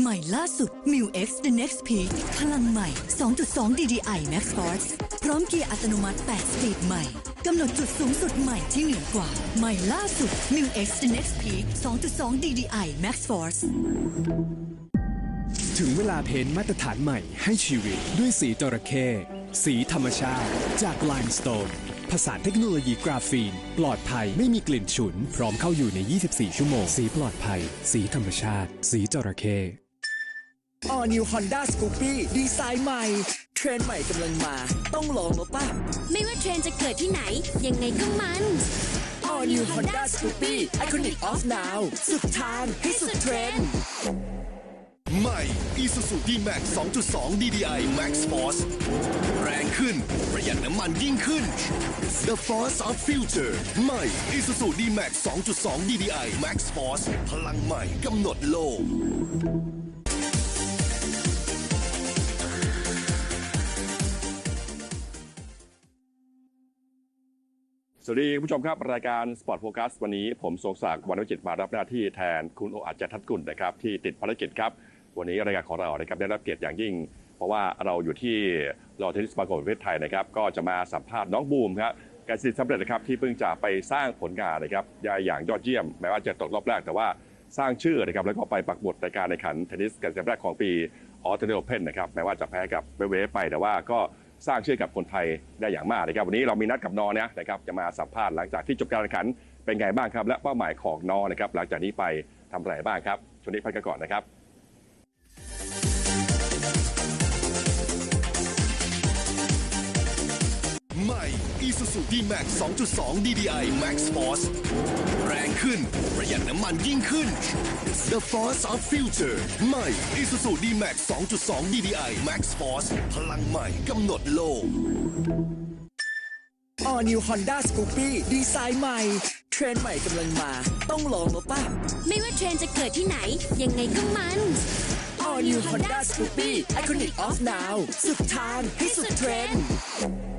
ใหม่ล่าสุด m i u X The Next Peak พลังใหม่ 2.2 DDI Max Force พร้อมเกียร์อัตโนมัติ 8 สปีดใหม่กำหนดจุดสูงสุดใหม่ที่เหนือกว่า ใหม่ล่าสุด m i u X The Next Peak 2.2 DDI Max Force ถึงเวลาเพ้นมาตรฐานใหม่ให้ชีวิตด้วยสีจระเข้สีธรรมชาติ จาก Limestone ผสานเทคโนโลยีกราฟีน ปลอดภัยไม่มีกลิ่นฉุน พร้อมเข้าอยู่ใน 24 ชั่วโมง สีปลอดภัย สีธรรมชาติ สีจระเข้ All New Honda Scoopy ดีไซน์ใหม่ เทรนด์ใหม่กำลังมา ต้องลองแล้วป่ะ ไม่ว่าเทรนด์จะเกิดที่ไหน ยังไงก็มัน All New Honda Scoopy Iconic of Now สุดทางให้สุดเทรนด์ใหม่ Isuzu D-Max 2.2 DDI Max Force แรงขึ้น ประหยัดน้ำมันยิ่งขึ้น The Force of Future ใหม่ Isuzu D-Max 2.2 DDI Max Force พลังใหม่กำหนดโลก สวัสดีคุณผู้ชมครับ รายการ Sport Focus วันนี้ผมทรงศักดิ์วรรณวิจิตมารับหน้าที่แทนคุณโออัจจทัศน์กุลนะครับที่ติดภารกิจครับ วันนี้รายการของเรานะครับได้รับเกียรติอย่างยิ่ง เพราะว่าเราอยู่ที่รอเทนนิสมาโกประเทศไทยนะครับก็จะมาสัมภาษณ์น้องบูมครับการสิทธิ์สำเร็จนะครับที่เพิ่งจะไปสร้างผลงานนะครับได้อย่างยอดเยี่ยม แม้ว่าจะตกรอบแรกแต่ว่าสร้างชื่อนะครับแล้วก็ไปปักหมุดในการแข่งขันเทนนิสการแข่งแรกของปีออสเตรเลียโอเพนนะครับแม้ว่าจะแพ้กับเวเวไปแต่ว่าก็ สร้างชื่อกับคนไทยได้อย่างมากนะครับวันนี้เรามีนัดกับนอเนี่ยนะครับจะมาสัมภาษณ์หลังจากที่จบการแข่งขันเป็นไงบ้างครับ และเป้าหมายของนอนะครับหลังจากนี้ไปทำอะไรบ้างครับช่วงนี้พักกันก่อนนะครับใหม่ Isuzu D-Max 2.2 DDI Max Force แรงขึ้น ประหยัดน้ำมันยิ่งขึ้น The Force of Future ใหม่ Isuzu D-Max 2.2 DDI Max Force พลังใหม่กำหนดโลก All New Honda Scoopy ดีไซน์ใหม่ เทรนด์ใหม่กำลังมา ต้องลองแล้วป่ะ ไม่ว่าเทรนด์จะเกิดที่ไหน ยังไงก็มัน All New Honda Scoopy Iconic of Now สุดทางให้สุดเทรนด์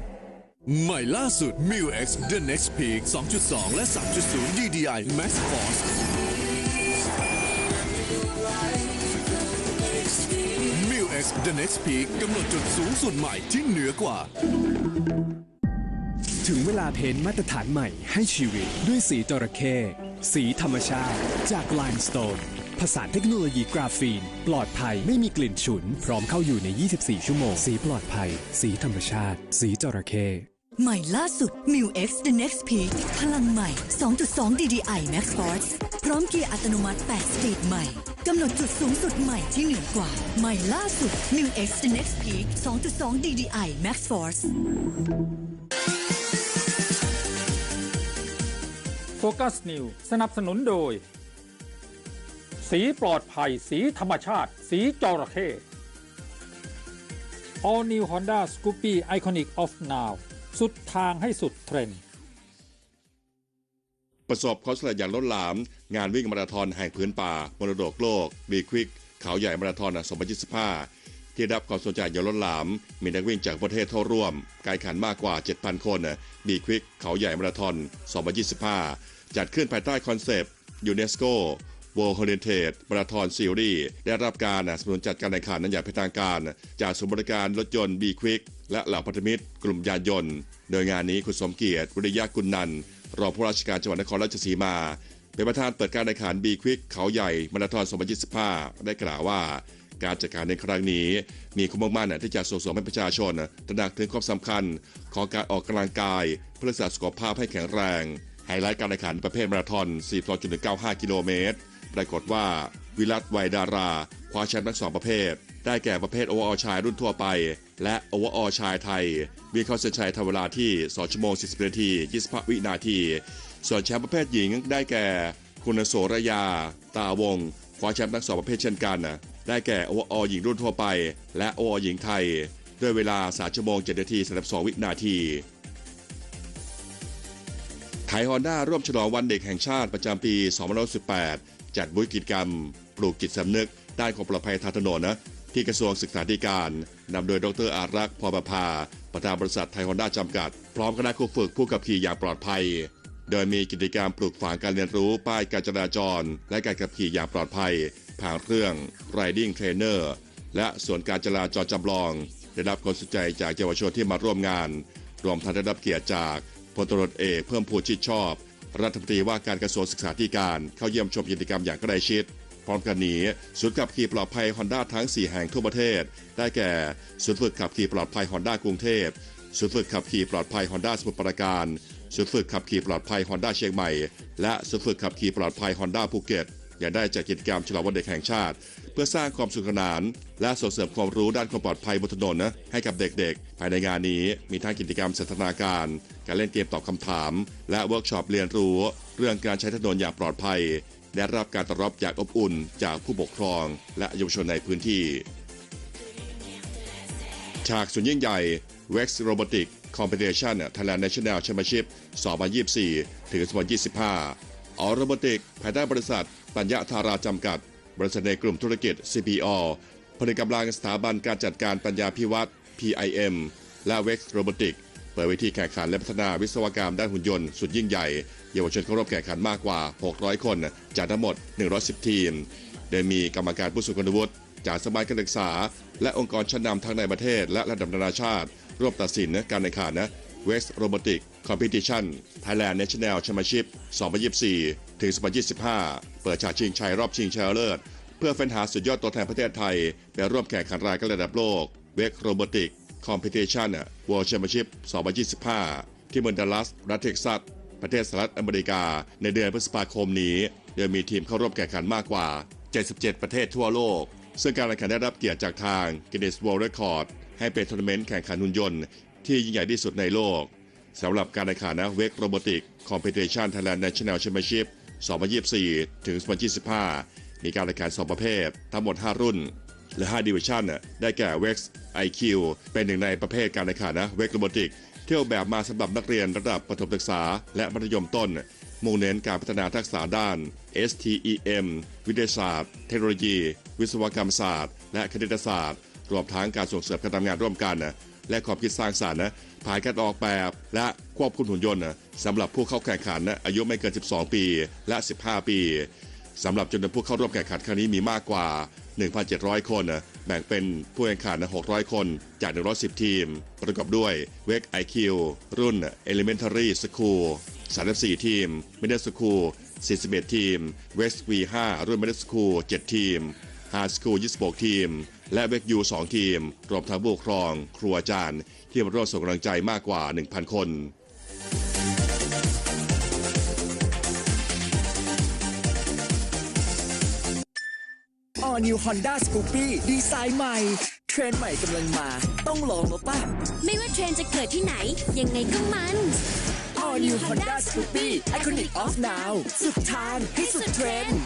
ใหม่ล่าสุด m i u X The Next Peak 2.2 และ 3.0 DDI Max Force m i u X The Next Peak กำหนดจุดสูงสุดใหม่ที่เหนือกว่า ถึงเวลาเพ้นท์มาตรฐานใหม่ให้ชีวิตด้วยสีจระเข้สีธรรมชาติ จาก Limestone ผสานเทคโนโลยีกราฟีน ปลอดภัยไม่มีกลิ่นฉุน พร้อมเข้าอยู่ใน 24 ชั่วโมง สีปลอดภัย สีธรรมชาติ สีจระเข้ ใหม่ล่าสุด m i u X The Next Peak พลังใหม่ 2.2 DDI Max Force พร้อมเกียร์อัตโนมัติ 8 สปีดใหม่กำหนดจุดสูงสุดใหม่ที่เหนือกว่า ใหม่ล่าสุด m i u X The Next Peak 2.2 DDI Max Force โฟกัสนิวสนับสนุนโดย สีปลอดภัย สีธรรมชาติ สีจระเข้ All New Honda Scoopy Iconic of Now สุดทางให้สุดเทรนด์ประสบความสำเร็จอย่างล้นหลาม งานวิ่งมาราธอนแห่งพื้นป่ามรดกโลกบีควิกเขาใหญ่มาราธอน2025 ที่รับความสนใจอย่างล้นหลาม มีนักวิ่งจากประเทศเข้าร่วม การแข่งขันมากกว่า 7,000 คนบีควิกเขาใหญ่มาราธอน2025 จัดขึ้นภายใต้คอนเซปต์ยูเนสโก World Heritage Marathon Series ได้รับการสนับสนุนจัดการแข่งขันนั้นอย่างเป็นทางการ จากศูนย์บริการรถยนต์ B Quick และเหล่าพันธมิตรกลุ่มยานยนต์โดยงานนี้คุณสมเกียรติวิริยะกุลนันท์รองผู้ราชการจังหวัดนครราชสีมา เป็นประธานเปิดการแข่งขัน B Quick เขาใหญ่มาราธอน2025 ได้กล่าวว่า การจัดการในครั้งนี้ มีความมุ่งมั่นที่จะส่งเสริมให้ประชาชน ตระหนักถึงความสำคัญ ของการออกกำลังกาย เพื่อรักษาสุขภาพให้แข็งแรงไฮไลท์การแข่งขันประเภทมาราธอน 42.195 กิโลเมตรปรากฏว่าวิรัตไวยดารา คว้าแชมป์ทั้งสองประเภท ได้แก่ประเภทโอเวอร์ออชายรุ่นทั่วไป และโอเวอร์ออชายไทยมีเข้าเส้นชัยทำเวลาที่2ชั่วโมง40นาที25วินาที ส่วนแชมป์ประเภทหญิงได้แก่ คุณโสรยา ตาวงคว้าแชมป์ทั้งสองประเภทเช่นกัน ได้แก่โอเวอร์ออหญิงรุ่นทั่วไป และโอเวอร์หญิงไทย ด้วยเวลา3ชั่วโมง7นาที32วินาทีไทยฮอนด้าร่วมฉลองวันเด็กแห่งชาติประจำปี2018 จัดบุญกิจกรรม ปลูกจิตสำนึก ด้านความปลอดภัยทางถนนนะที่กระทรวงศึกษาธิการ นำโดยดรอารักษ์พรประภา ประธานบริษัทไทยฮอนด้าจำกัด พร้อมคณะครูฝึกผู้ขับขี่อย่างปลอดภัย โดยมีกิจกรรมปลูกฝังการเรียนรู้ป้ายการจราจร และการขับขี่อย่างปลอดภัย ผ่านเครื่อง Riding Trainer และส่วนการจราจรจำลอง ได้รับความสนใจจากเยาวชนที่มาร่วมงาน รวมทั้งได้รับเกียรติจากพลตรวจเอกเพิ่มพูนชิดชอบ รัฐมนตรีว่าการกระทรวงศึกษาธิการเข้าเยี่ยมชมกิจกรรมอย่างใกล้ชิด พร้อมกันนี้ศูนย์ขับขี่ปลอดภัยฮอนด้าทั้ง 4 แห่งทั่วประเทศ ได้แก่ศูนย์ฝึกขับขี่ปลอดภัยฮอนด้ากรุงเทพศูนย์ฝึกขับขี่ปลอดภัยฮอนด้าสมุทรปราการศูนย์ฝึกขับขี่ปลอดภัยฮอนด้าเชียงใหม่ และศูนย์ฝึกขับขี่ปลอดภัยฮอนด้าภูเก็ตยังได้จัดกิจกรรมฉลองวันเด็กแห่งชาติ เพื่อสร้างความสนุกสนาน และส่งเสริมความรู้ด้านความปลอดภัยบนถนนนะให้กับเด็กๆ ภายในงานนี้มีทั้งกิจกรรมสันทนาการ การเล่นเกมตอบคำถาม และเวิร์กช็อปเรียนรู้ เรื่องการใช้ถนนอย่างปลอดภัย ได้รับการต้อนรับอย่างอบอุ่นจากผู้ปกครองและเยาวชนในพื้นที่ ฉากสุดยิ่งใหญ่ Vex Robotic Competition Thailand National Championship 2024 ถึง 2025ออโรบอติกภายใต้บริษัท ปัญญาธาราจำกัด บริษัทในกลุ่มธุรกิจ CPO ผลิตกำลังสถาบันการจัดการปัญญาพิวัตร PIM และ Vex Robotic เปิดเวทีแข่งขันและพัฒนาวิศวกรรมด้านหุ่นยนต์สุดยิ่งใหญ่ เยาวชนเข้าร่วมแข่งขันมากกว่า 600 คนจากทั้งหมด 110 ทีม โดยมีกรรมการผู้ทรงคุณวุฒิจากสถาบันการศึกษา และองค์กรชั้นนำทั้งในประเทศ และระดับนานาชาติ ร่วมตัดสินการแข่งขันนะ West Robotic Competition Thailand National Championship 2024 ถึง 2025 เปิดฉากชิงชัยรอบชิงชนะเลิศ เพื่อเฟ้นหาสุดยอดตัวแทนประเทศไทยไปร่วมแข่งขันรายการระดับโลก West Robotic Competition World Championship 2025 ที่เมืองดัลลัส รัฐเท็กซัส ประเทศสหรัฐอเมริกา ในเดือนพฤษภาคมนี้ โดยมีทีมเข้าร่วมแข่งขันมากกว่า 77 ประเทศทั่วโลก ซึ่งการแข่งขันได้รับเกียรติจากทาง Guinness World Record ให้เป็นทัวร์นาเมนต์แข่งขันหุ่นยนต์ที่ยิ่งใหญ่ที่สุดในโลกสำหรับการแข่งขันนะเวกโรบอติกคอมเพ t ชั o น Thailand National Championship 2024 ถึง 2025 มีการแข่งขัน 2 ประเภท ทั้งหมด 5 รุ่น และ 5 ดิวิชั่นน่ะได้แก่ Vex IQ เป็นหนึ่งในประเภทการแข่งขันนะเวกโรบอติกเที่ออกแบบมาสำหรับนักเรียนระดับประถมศึกษา และมัธยมต้น มุ่งเน้นการพัฒนาทักษะด้าน STEM วิทยาศาสตร์ เทคโนโลยี วิศวกรรมศาสตร์ และคณิตศาสตร์ รวมทั้งการส่งเสริมการทำงานร่วมกันนะและความคิดสร้างสรรค์นะผ่านการออกแบบ และควบคุมหุ่นยนต์นะสำหรับผู้เข้าแข่งขันนะอายุไม่เกิน 12 ปีและ 15 ปีสำหรับจำนวนผู้เข้าร่วมแข่งขันครั้งนี้มีมากกว่า 1,700 คนนะ แบ่งเป็นผู้แข่งขันน600 คนจาก 110 ทีม ประกอบด้วย w e g IQ รุ่น Elementary School 34 ทีม Middle School 41 ทีม West V5 รุ่น Middle School 7 ทีม High School 26 ทีม และเวกยู2ทีม รวมทั้งผู้ปกครอง ครูอาจารย์ ที่มาร่วมส่งกำลังใจมากกว่า 1,000 คน All New Honda Scoopy ดีไซน์ใหม่ เทรนด์ใหม่กำลังมา ต้องลองแล้วป่ะ ไม่ว่าเทรนด์จะเกิดที่ไหน ยังไงก็มัน All New Honda Scoopy Iconic of Now สุดทางให้สุดเทรนด์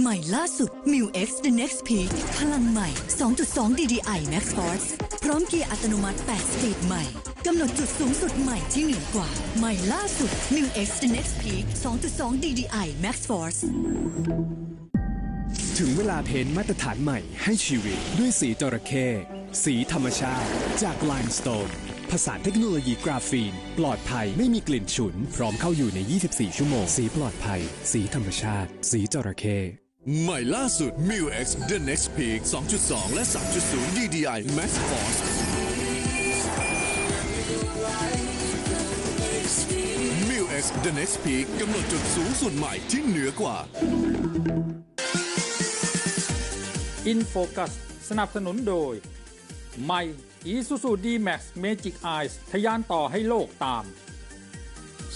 ใหม่ล่าสุด m u X The Next Peak พลังใหม่ 2.2 DDI Max Force พร้อมเกียร์อัตโนมัติ 8 สปีดใหม่ กำหนดจุดสูงสุดใหม่ที่เหนือกว่า ใหม่ล่าสุด m u X The Next Peak 2.2 DDI Max Force ถึงเวลาเพ้นมาตรฐานใหม่ให้ชีวิตด้วยสีจระเข้สีธรรมชาติ จาก Limestone ผสานเทคโนโลยีกราฟีน ปลอดภัยไม่มีกลิ่นฉุน พร้อมเข้าอยู่ใน 24 ชั่วโมง สีปลอดภัย สีธรรมชาติ สีจระเข้ใหม่ล่าสุด m i x The Next Peak 2.2 และ 3.0 DDI Max Force m i x The Next Peak กำหนดจุดสูงสุดใหม่ที่เหนือกว่า อินโฟกัสสนับสนุนโดยใหม่ Isuzu D-Max Magic Eyes ทะยานต่อให้โลกตาม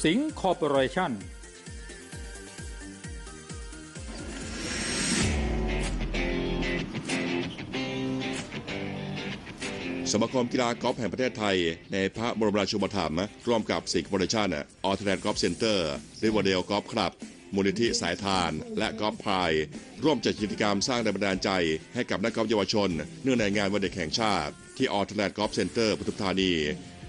สิงคอร์ปอเรชั่นสมาคมกีฬากอล์ฟแห่งประเทศไทย ในพระบรมราชูปถัมภ์ร่วมกับสิงคโปร์เรชั่นออร์ทแลนด์กอล์ฟเซ็นเตอร์ริวอเดลกอล์ฟคลับ มูลนิธิสายทาน และกอล์ฟพาย ร่วมจัดกิจกรรมสร้างแรงบันดาลใจ ให้กับนักกอล์ฟเยาวชน เนื่องในงานวันเด็กแห่งชาติ ที่ออทแลนด์กอล์ฟเซ็นเตอร์ปทุมธานี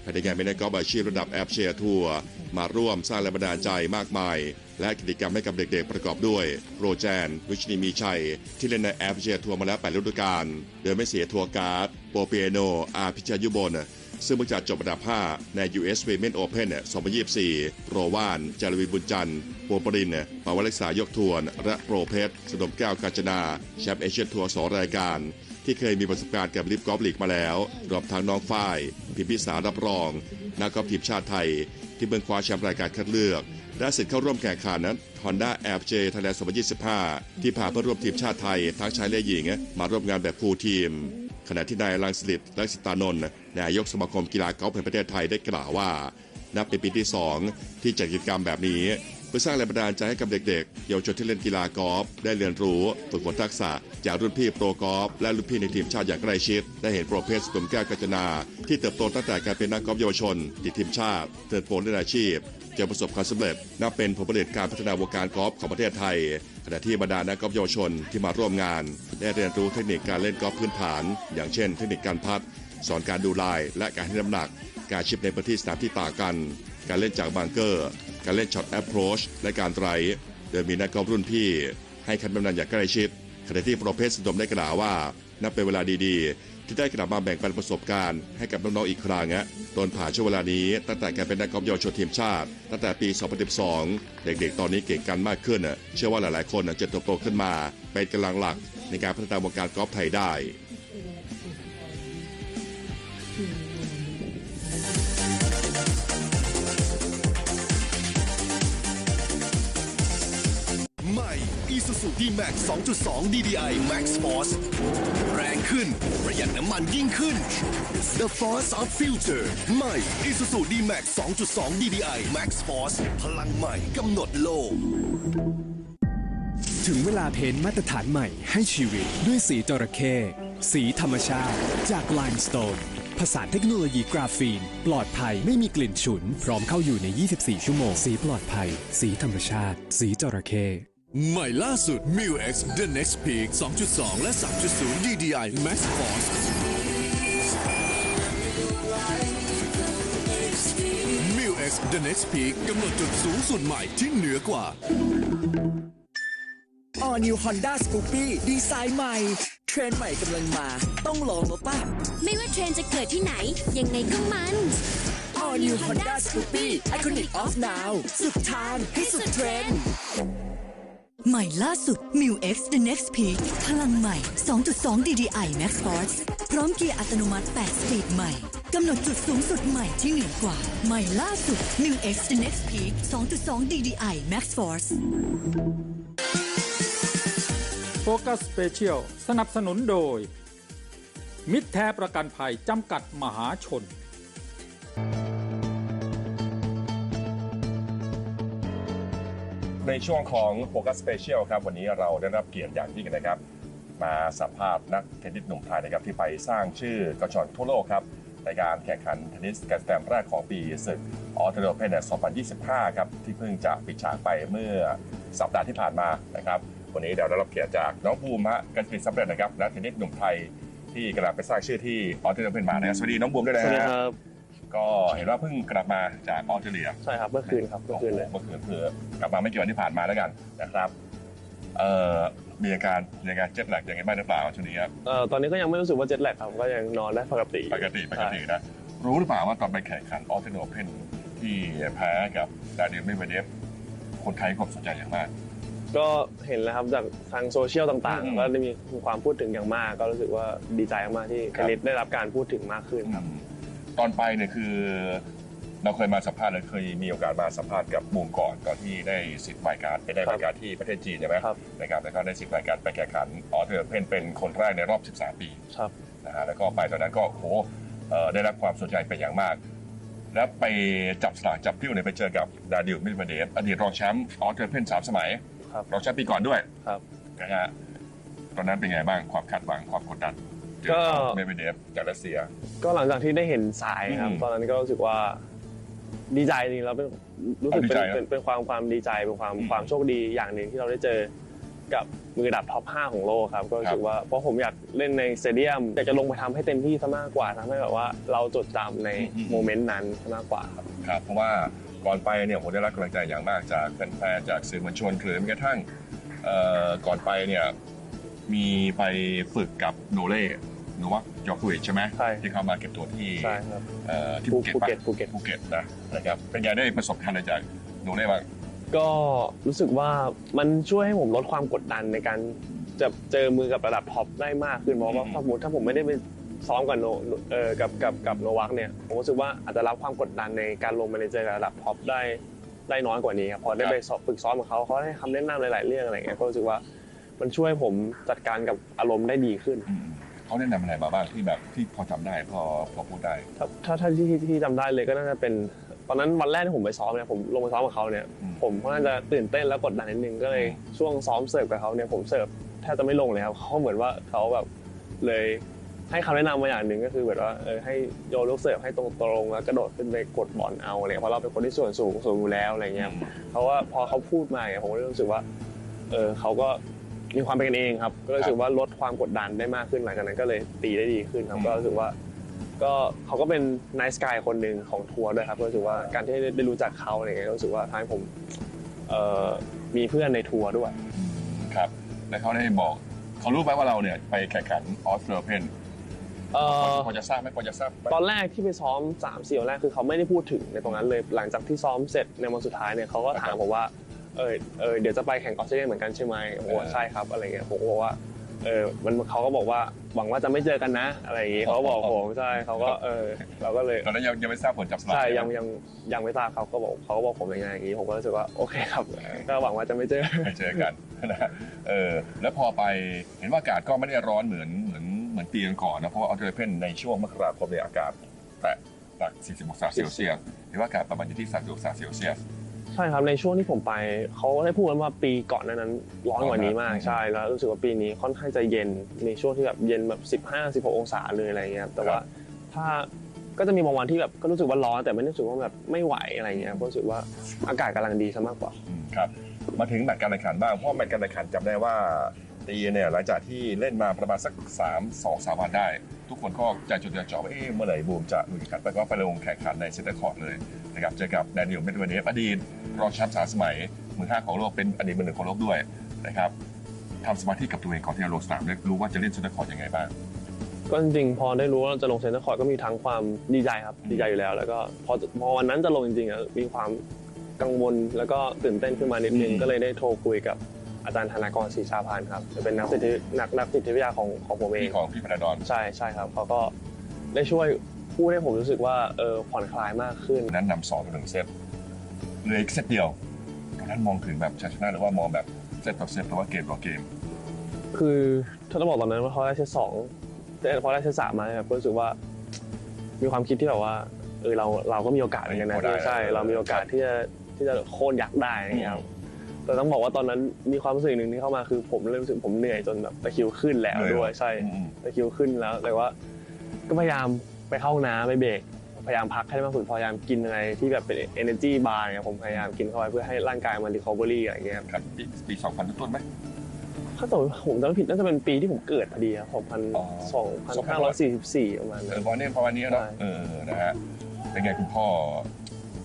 ภายในงานมีนักกอล์ฟอาชีพระดับแอปเชียทัวร์มาร่วมสร้างแรงบันดาลใจมากมาย และกิจกรรมให้กับเด็กๆ ประกอบด้วย โรแจน วิชนีมีชัย ที่เล่นในแอปเชียทัวร์มาแล้ว8ฤดูกาลโดยไม่เสียทัวร์การ์ดโปเปียโนอาพิชายุบล ซึ่งเพิ่งจะจบอันดับ5ใน US Women Open เนี่ย2024 โรวาน จารวีบุญจันทร์โปวปรินเนี่ยปาวรักษายกทวน และโปรเพชรสนมแก้วกาญจนาแชมป์เอเชียทัวร์สองรายการ ที่เคยมีประสบการณ์กับลิฟกอล์ฟลีกมาแล้วรวมทั้งน้องฝ้ายพิมพิสารับรอง นักกอล์ฟทีมชาติไทย ที่เพิ่งคว้าแชมป์รายการคัดเลือกได้สิทธิ์เข้าร่วมแข่งขันนั้น Honda a p j Thailand 2025 ที่พาเพื่อนร่วมทีมชาติไทยทั้งชายและหญิง มาร่วมงานแบบฟูลทีม ขณะที่นายรังสิตลักษิตานนท์นายกสมาคมกีฬากอล์ฟแห่งประเทศไทยได้กล่าวว่า นับเป็นปีที่ 2 ที่จัดกิจกรรมแบบนี้ เพื่อสร้างแรงบันดาลใจให้กับเด็กๆ เยาวชนที่เล่นกีฬากอล์ฟได้เรียนรู้ฝึกฝนทักษะ จากรุ่นพี่โปรกอล์ฟและรุ่นพี่ในทีมชาติอย่างใกล้ชิดได้เห็นโปรเพสสมแก้วกัญจนา ที่เติบโตตั้งแต่การเป็นนักกอล์ฟเยาวชนติดทีมชาติเติบโตในอาชีพจนประสบความสำเร็จนับเป็นผลผลิตการพัฒนาวงการกอล์ฟของประเทศไทย ณะที่บรรดานักกอล์ฟเยาวชนที่มาร่วมงาน ได้เรียนรู้เทคนิคการเล่นกอล์ฟพื้นฐาน อย่างเช่น เทคนิคการพัด สอนการดูลาย และการให้น้ำหนัก การชิปในพื้นที่สนามที่ต่างกัน การเล่นจากบังเกอร์ การเล่นช็อตแอปโรชและการไตรโดยมีนักกอล์ฟรุ่นพี่ ให้คำแนะนำอย่างใกล้ชิด ขณะที่โปรเพสสมได้กล่าวว่า นับเป็นเวลาดีๆ ที่ได้กลับมาแบ่งปันประสบการณ์ให้กับน้องๆอีกครั้งอะตนผ่านช่วงเวลานี้ตั้งแต่การเป็นนักกอล์ฟเยาวชนทีมชาติ ตั้งแต่ปี 2012 เด็กๆ ตอนนี้เก่งกันมากขึ้นอะเชื่อว่าหลายๆ คนอะจะเติบโตขึ้นมา เป็นกำลังหลักในการพัฒนาวงการกอล์ฟไทยได้ D-Max 2.2 DDI Max Force แรงขึ้น ประหยัดน้ำมันยิ่งขึ้น The Force of Future ใหม่ Isuzu D-Max 2.2 DDI Max Force พลังใหม่กำหนดโลก ถึงเวลาเพ้นมาตรฐานใหม่ให้ชีวิตด้วยสีจระเข้สีธรรมชาติ จาก Limestone ผสานเทคโนโลยีกราฟีน ปลอดภัยไม่มีกลิ่นฉุน พร้อมเข้าอยู่ใน 24 ชั่วโมง สีปลอดภัย สีธรรมชาติ สีจระเข้ ใหม่ล่าสุด m i x The Next Peak 2.2 และ 3.0 DDI Max Force m i x The Next Peak กำหนดจุดสูงสุดใหม่ที่เหนือกว่า All New Honda Scoopy ดีไซน์ใหม่ เทรนด์ใหม่กำลังมา ต้องลองแล้วป่ะ ไม่ว่าเทรนด์จะเกิดที่ไหน ยังไงก็มัน All New Honda Scoopy Iconic of Now สุดทางให้สุดเทรนด์ ใหม่ล่าสุด m i u X The Next Peak พลังใหม่ 2.2 DDI Max Force พร้อมเกียร์อัตโนมัติ 8 สปีดใหม่ กำหนดจุดสูงสุดใหม่ที่เหนือกว่า ใหม่ล่าสุด m i u X The Next Peak 2.2 DDI Max Force โฟกัสสเปเชียลสนับสนุนโดย มิตรแท้ประกันภัยจำกัดมหาชน ในช่วงของโฟกัสสเปเชียลครับวันนี้เราได้รับเกียรติอย่างยิ่งนะครับ มาสัมภาษณ์นักเทนนิสหนุ่มไทยนะครับที่ไปสร้างชื่อกระชอนทั่วโลกครับในการแข่งขันเทนนิสแกรนด์สแตมแรกของปีศึกออเทโรเพน2025 ครับที่เพิ่งจะปิดฉากไปเมื่อสัปดาห์ที่ผ่านมานะครับวันนี้เราได้รับเกียรติจากน้องบูมฮะกันกฤษสำเร็จนะครับนักเทนนิสหนุ่มไทยที่กำลังไปสร้างชื่อที่ออเทโรเพนมานะครับสวัสดีน้องบูมด้วยนะครับ ก็เห็นว่าเพิ่งกลับมาจากออสเตรเลียใช่ครับเมื่อคืนครับเมื่อคืนเลยเมื่อคืนคือกลับมาไม่กี่วันที่ผ่านมาแล้วกันนะครับเอ่อมีอาการมีอาการเจ็บหลักอย่างไรบ้างหรือเปล่าช่วงนี้ครับเอ่อตอนนี้ก็ยังไม่รู้สึกว่าเจ็ตแลกครับก็ยังนอนได้ปกติปกติปกตินะรู้หรือเปล่าว่าตอนไปแข่งขันออสเตรเลียเพนที่แพ้กับดานิเอลเมเวเดฟคนไทยก็สนใจอย่างมากก็เห็นแล้วครับจากทางโซเชียลต่างอืมๆก็ได้มีความพูดถึงอย่างมาก ก็รู้สึกว่าดีใจมากๆที่คเทรับนนิสได้รับการพูดถึงมากขึ้นครับ ตอนไปเนี่ยคือ เราเคยมาสัมภาษณ์เลยเคยมีโอกาสมาสัมภาษณ์กับบูมก่อนก่อนที่ได้สิทธิ์รายการไปได้รายการที่ประเทศจีนใช่ไหมครับ นะครับแล้วก็ได้สิทธิ์รายการไปแข่งขันออสเตรเลียเพนเป็นคนแรกในรอบ 13 ปีครับนะฮะแล้วก็ไปตอนนั้นก็โอ้โหเอ่อได้รับความสนใจเป็นอย่างมาก แล้วไปจับสลากจับพิ้วเนี่ยไปเจอกับดาดิลมิดเวเดฟอดีตรองแชมป์ออสเตรเลียเพนสามสมัยครับรองแชมป์ปีก่อนด้วยครับ นะฮะตอนนั้นเป็นไงบ้างความคาดหวังความกดดันเจอ ก็กับเมดเวเดฟจากรัสเซีย ก็หลังจากที่ได้เห็นสายครับ อืมตอนนั้นก็รู้สึกว่าดีใจจริงๆแล้วเป็นรู้สึกเอาดีเป็นใจนะเป็นเป็นความความดีใจเป็นความอืมความโชคดีอย่างหนึ่งที่เราได้เจอกับมืออันดับท็อป 5 ของโลกครับ ก็รู้สึกว่าเพราะผมอยากเล่นในสเตเดียมอยากจะลงไปทำให้เต็มที่ซะมากกว่าทำให้แบบว่าเราจดจำในโมเมนต์นั้นซะมากกว่าครับ ครับเพราะว่าก่อนไปเนี่ยผมได้รับกำลังใจอย่างมากจากแฟนๆจากสื่อมวลชนหรือแม้กระทั่งเอ่อก่อนไปเนี่ยมีไปฝึกกับโนเล่ โนวัคจอคุยใช่ไหมใช่ ที่เขามาเก็บตัวที่ใช่ครับ เอ่อที่ภูเก็ตภูปะเก็ตภูเก็ต ภูเก็ตนะนะครับเป็นไงได้ประสบการณ์อะไรจากโนเล่บ้างก็รู้สึกว่ามันช่วยให้ผมลดความกดดันในการจะเจอมือกับระดับท็อปได้มากขึ้นเพราะว่าอืมถ้าสมมติถ้าผมไม่ได้ไปซ้อมกับโนเออกับกับกับโนวักเนี่ยผมรู้สึกว่าอาจจะรับความกดดันในการลงไปในเจอกับระดับท็อปได้ได้น้อยกว่านี้ครับพอได้ไปสอบฝึกซ้อมกับเขาเขาให้คำแนะนำหลาย ๆ เรื่องอะไรเงี้ยก็รู้สึกว่ามันช่วยผมจัดการกับอารมณ์ได้ดีขึ้น อืม เขาแนะนำอะไรมาบ้างที่แบบที่พอจำได้พอพอพูดได้ ถ้าถ้าถ้าที่ที่ที่จำได้เลยก็น่าจะเป็น ตอนนั้นวันแรกที่ผมไปซ้อมเนี่ยผมลงไปซ้อมกับเขาเนี่ยอืม ผมก็น่าจะตื่นเต้นแล้วกดดันนิดนึงก็เลยช่วงซ้อมเสิร์ฟกับเขาเนี่ยผมเสิร์ฟแทบจะไม่ลงเลยครับเขาเหมือนว่าเขาแบบเลยให้คำแนะนำมาอย่างหนึ่งก็คือแบบว่าเออให้โยนลูกเสิร์ฟให้ตรงๆแล้วกระโดดขึ้นไปกดบอลเอาอะไรเงี้ยเพราะเราเป็นคนที่ส่วนสูงสูงอยู่แล้วอะไรเงี้ย เพราะว่าพอเขาพูดมาเนี่ยผมก็รู้สึกว่า เออเขาก็ มีความเป็นกันเองครับ ก็รู้สึกว่าลดความกดดันได้มากขึ้นหลังจากนั้นก็เลยตีได้ดีขึ้นครับก็รู้สึกว่าก็เขาก็เป็นน c e สกายคนหนึ่งของทัวร์ด้วยครับก็รู้สึกว่าการที่ได้รู้จักเขาอะไรเงี้ยก็รู้สึกว่าทำให้ผมเอ่อมีเพื่อนในทัวร์ด้วย ครับ แล้วเขาได้บอกเขารู้ไหมว่าเราเนี่ยไปแข่งขันออสเตรเลียนเอ่อ พอจะทราบไหมพอจะทราบไหม ตอนแรกที่ไปซ้อม3ามสี่วันแรกคือเขาไม่ได้พูดถึงในตรงนั้นเลย หลังจากที่ซ้อมเสร็จในวันสุดท้ายเนี่ยเขาก็ถามผมว่า เออเออเดี๋ยวจะไปแข่งออสเตรเลียเหมือนกันใช่ไหมผมบอกว่าใช่ครับอะไรเงี้ยผมก็บอกว่าเออมันเขาก็บอกว่าหวังว่าจะไม่เจอกันนะ อะไรอย่างงี้เขาบอกผมใช่เขาก็เออเราก็เลยตอนนั้นยังยังไม่ทราบผลจับสลากใช่ไหมยังยังยังไม่ทราบเขาก็บอกเขาก็บอกผมอย่างไงอย่างนี้ผมก็รู้สึกว่าโอเคครับก็หวังว่าจะไม่เจอไปเจอกันนะเออแล้วพอไปเห็นว่าอากาศก็ไม่ได้ร้อนเหมือนเหมือนเหมือนปีก่อนๆนะเพราะว่าออสเตรเลียในช่วงมกราคมเนี่ยอากาศแตะหลัก 40 องศาเซลเซียสเห็นว่าอากาศประมาณอยู่ที่ 30 องศาเซลเซียส ใช่ครับในช่วงที่ผมไปเขาได้พูดกันว่าปีก่อนหนานั้นร้อนกว่านี้มากร้อนนะใช่แล้วรู้สึกว่าปีนี้ค่อนข้างจะเย็นในช่วงที่แบบเย็นแบบ 15 16 องศาเลยอะไรเงี้ยครับแต่ว่าถ้าก็จะมีบางวันที่แบบก็รู้สึกว่าร้อนแต่ไม่ได้รู้สึกว่าแบบไม่ไหวอะไรเงี้ยก็รู้สึกว่าอากาศกำลังดีซะมากกว่าอืมครับ มาถึงแมตช์การแข่งขันบ้างเพราะแมตช์การแข่งขันจำได้ว่า ตีเนี่ยหลังจากที่เล่นมาประมาณสัก3 2 3วันได้ ทุกคนก็ใจจดใจจ่อว่าเอ๊ะเมื่อไหร่บูมจะลุยแข่งขันไปก็ไปลงแข่งขันในเซนเตอร์คอร์ตเลยนะครับเจอกับแดเนียลเมดเวเดฟอดีตรองแชมป์สามสมัยมือห้าของโลกเป็นอดีตมือหนึ่งของโลกด้วยนะครับทำสมาธิกับตัวเองก่อนที่จะลงสนามได้รู้ว่าจะเล่นเซนเตอร์คอร์ตยังไงบ้างก็จริงๆพอได้รู้ว่าเราจะลงเซนเตอร์คอร์ตก็มีทั้งความดีใจครับดีใจอยู่แล้ว แล้วก็พอพอวันนั้นจะลงจริงๆอะมีความกังวลแล้วก็ตื่นเต้นขึ้นมานิดนึงอืมก็เลยได้โทรคุยกับ อาจารย์ธนากรศรีชาพันธ์ครับจะเป็นนักจิตวินักนักจิตวิทยาของของผมเองพี่ของพี่พนาดอนใช่ใช่ครับเขาก็ได้ช่วยพูดให้ผมรู้สึกว่าเออผ่อนคลายมากขึ้น นั้นนำสองต่อหนึ่งเซตเหลืออีกเซตเดียวตอนนั้นมองถึงแบบชัยชนะหรือว่ามองแบบเซตต่อเซตหรือว่าเกมต่อเกม คือถ้าต้องบอกตอนนั้นว่าเขาได้เซตสองแต่พอได้เซตสามมาเนี่ยก็รู้สึกว่า มีความคิดที่แบบว่าเออเราเราก็มีโอกาสเหมือนกันนะพอได้ที่ใช่เรามีโอกาสที่จะที่จะโค่นยักษ์ได้อะไรอย่างเงี้ยครับ แต่ต้องบอกว่าตอนนั้นมีความรู้สึกหนึ่งที่เข้ามาคือผมเริ่มรู้สึกผมเหนื่อยจนแบบตะคริวขึ้นแล้วเหนื่อยด้วยใช่อืม ตะคริวขึ้นแล้วแต่ว่า ก็พยายามไปเข้าห้องน้ำไปเบรกพยายามพักให้ได้มากสุดพยายามกินอะไรที่แบบเป็น energy bar เนี่ยผมพยายามกินเข้าไปเพื่อให้ร่างกายมัน recovery อะไรอย่างเงี้ยครับครับปีปีสองพันต้นๆไหม ถ้าตัวผมจำไม่ผิดน่าจะเป็นปีที่ผมเกิดพอดีครับอ๋อ2,544ประมาณเอนั้อน ประมาณนี้ประมาณนี้เนาะใช่ เออนะฮะเป็นไงคุณพ่อ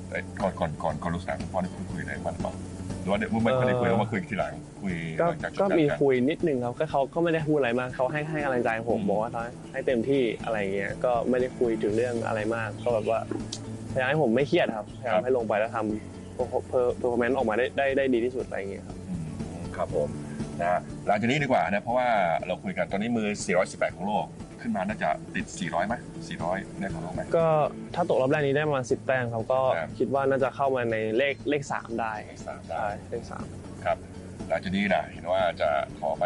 เอ้ยก่อนก่อนก่อนก่อนลงสนามคุณพ่อได้พูดคุยอะไรบ้างหรือเปล่า หรือว่าเดี๋ยวไม่ไม่ได้คุยเอามาคุยทีหลังคุยก็หลังจากจบก็มีารแข่งคุยนิดนึงครับก็เขาก็ไม่ได้พูดอะไรมากเขาให้ให้กำลังใจผมอืมบอกว่าให้เต็มที่อะไรอย่างเงี้ยก็ไม่ได้คุยถึงเรื่องอะไรมาก ก็แบบว่าพยายามให้ผมไม่เครียดครับพยายามให้ลงไปแล้วทำเพอร์เพอร์แมนซ์ออกมาได้ได้ได้ดีที่สุดอะไรอย่างเงี้ยครับอืมครับผมนะฮะหลังจากนี้ดีกว่านะเพราะว่าเราคุยกันตอนนี้มือ 418 ของโลก ขึ้นมาน่าจะติด 400ไหม400ได้ของโลกไหม ก็ถ้าตกรอบแรกนี้ได้ประมาณ10 แต้มเขาก็ครับ คิดว่าน่าจะเข้ามาในเลขเลขสามได้สามได้ ใช่เลขสามครับหลังจากนี้นะเห็นว่าจะขอไป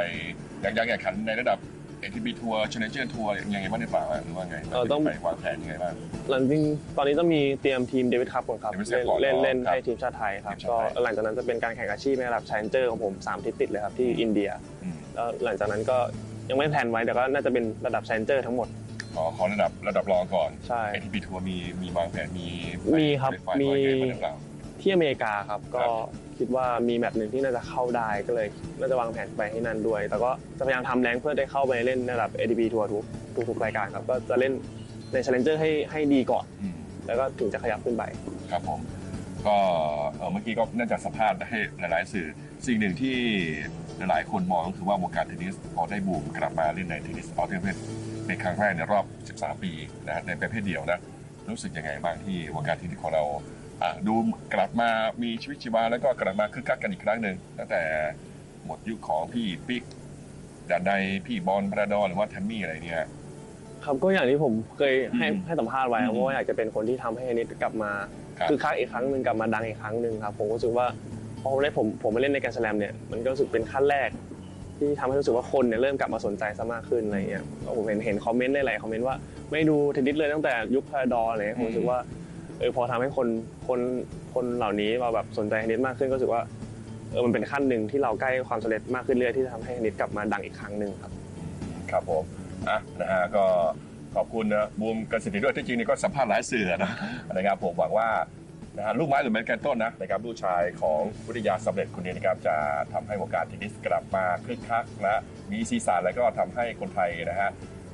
ยังยังแข่งขันในระดับ ATP ทัวร์ Challenger ทัวร์ยังไงบ้างหรือเปล่าหรือว่าไงเออต้องไปวางแผนยังไงบ้าง หลังจริงตอนนี้ต้องมีเตรียมทีมเดวิดคัพก่อนครับ Davis เล่น Cup ก่อนเล่นเล่นครับให้ทีมชาติไทยครับทีมชาติก็ไทย หลังจากนั้นจะเป็นการแข่งอาชีพในระดับช a เลนเจอร์ของผม3ทิศติดเลยครับที่อินเดีย อืมแล้วหลังจากนั้นก็ ยังไม่แพลนไว้แต่ก็น่าจะเป็นระดับช a เลนเจอร์ทั้งหมดขอขอระดับระดับรองก่อนใช่ ATP ทัวร์มีมีวางแผนมีมีครับไปมีไปไปหรือเปล่า ที่อเมริกาครับก็ครับคิดว่ามีแมตช์หนึ่งที่น่าจะเข้าได้ก็เลยน่าจะวางแผนไปให้นั่นด้วย แต่ก็จะพยายามทำแรงเพื่อได้เข้าไปเล่นในระดับ ATP ทัวร์ทุกทุกทุกรายการครับก็จะเล่นในช a เลนเจอร์ให้ให้ดีก่อน อืม แล้วก็ถึงจะขยับขึ้นไป ครับผมก็เอ่อเมื่อกี้ก็น่าจะสัมภาษณ์ให้หลาย ๆ สื่อ สิ่งหนึ่งที่ หลายๆคนมองก็คือว่าวงการเทนนิสพอได้บูมกลับมาเล่นในเทนนิสออสเตรเลียนเป็นครั้งแรกในรอบ 13 ปีนะฮะในประเภทเดียวนะรู้สึกยังไงบ้างที่วงการเทนนิสของเราอะดูกลับมามีชีวิตชีวาแล้วก็กลับมาคึกคักกันอีกครั้งหนึ่งตั้งแต่หมดยุคของพี่ปิ๊กดานใดพี่บอลพระดอนหรือว่าแทมมี่อะไรเนี่ยครับก็อย่างที่ผมเคยให้อืมให้สัมภาษณ์ไว้ครับอืมว่าอยากจะเป็นคนที่ทำให้เทนนิสกลับมาครับคือคักอีกครั้งหนึ่งกลับมาดังอีกครั้งหนึ่งครับผมรู้สึกว่า พอผมได้ผมผมมาเล่นในแกรนด์สแลมเนี่ยมันก็รู้สึกเป็นขั้นแรก ที่ทำให้รู้สึกว่าคนเนี่ยเริ่มกลับมาสนใจซะมากขึ้นอะไรเงี้ยแล้วผมเห็นเห็นคอมเมนต์หลายๆคอมเมนต์ว่าไม่ดูเทนนิสเลยตั้งแต่ยุคพาราดอนอะไรเงี้ยผมรู้สึกว่าเออพอทำให้คนคนคนเหล่านี้มาแบบสนใจเทนนิสมากขึ้นก็รู้สึกว่าเออมันเป็นขั้นหนึ่งที่เราใกล้ความสำเร็จมากขึ้นเรื่อยที่จะทำให้เทนนิสกลับมาดังอีกครั้งหนึ่งครับ ครับผมอะนะฮะก็ขอบคุณนะบูมกันสิทธิด้วยที่จริงนี่ก็สัมภาษณ์หลายสื่อนะนะครับผมหวังว่า นะฮะลูกไม้หรือแมนแกนต้นนะนะครับลูกชายของวิทยาสำเร็จคนนี้นะครับจะทำให้วงการเทนนิสกลับมาคึกคักและมีสีสันแล้วก็ทำให้คนไทยนะฮะ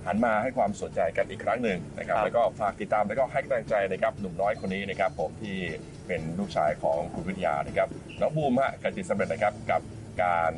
หันมาให้ความสนใจกันอีกครั้งหนึ่งนะครับครับแล้วก็ฝากติดตามแล้วก็ให้กำลังใจนะครับหนุ่มน้อยคนนี้นะครับผมที่เป็นลูกชายของคุณวิทยานะครับน้องบูมฮะกันจิตสำเร็จนะครับกับการ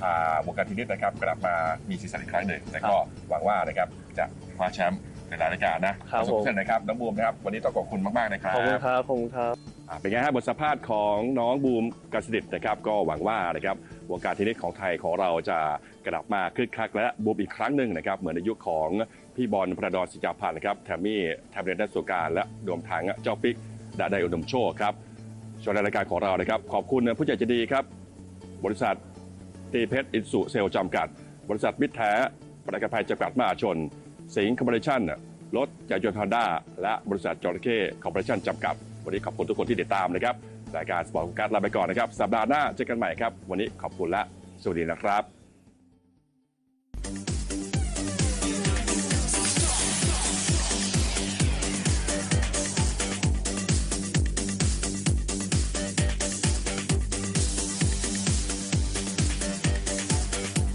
พาวงการเทนนิสนะครับกลับมามีสีสันอีกครั้งหนึ่งแล้วก็หวังว่านะครับจะคว้าแชมป์ ในหลายรายการนะครับประสบผมผลนะครับน้องบูมนะครับวันนี้ต้องขอบคุณมากๆนะครับขอบคุณครับขอบคุณครับ อ่าเป็นไงฮะบทสัมภาษณ์ของน้องบูมกสิทธิ์นะครับ ก็หวังว่านะครับวงการเทนนิสของไทยของเราจะกลับมาคึกคักและบูมอีกครั้งหนึ่งนะครับ เหมือนในยุคของพี่บอลพระดอนสิจาพันธ์นะครับแทมมี่แทมเรนดัสโซการและรวมทั้งเจ้าปิ๊กดาไดอุดมโชคครับส่วนในรายการของเรานะครับ ขอบคุณผู้ใหญ่ใจดีครับ บริษัทตีเพชรอินสุเซลจำกัด บริษัทมิตรแท้ประกันภัยจำกัดมหาชน สิงห์คอมมิชชั่นรถจากยนต์ฮอนด้าและบริษัทจอร์เก้คอร์ปอเรชั่นจำกัด วันนี้ขอบคุณทุกคนที่ติดตามนะครับรายการสปอร์ตการ์ดลาไปก่อนนะครับ สัปดาห์หน้าเจอกันใหม่ครับ วันนี้ขอบคุณและสวัสดีนะครับ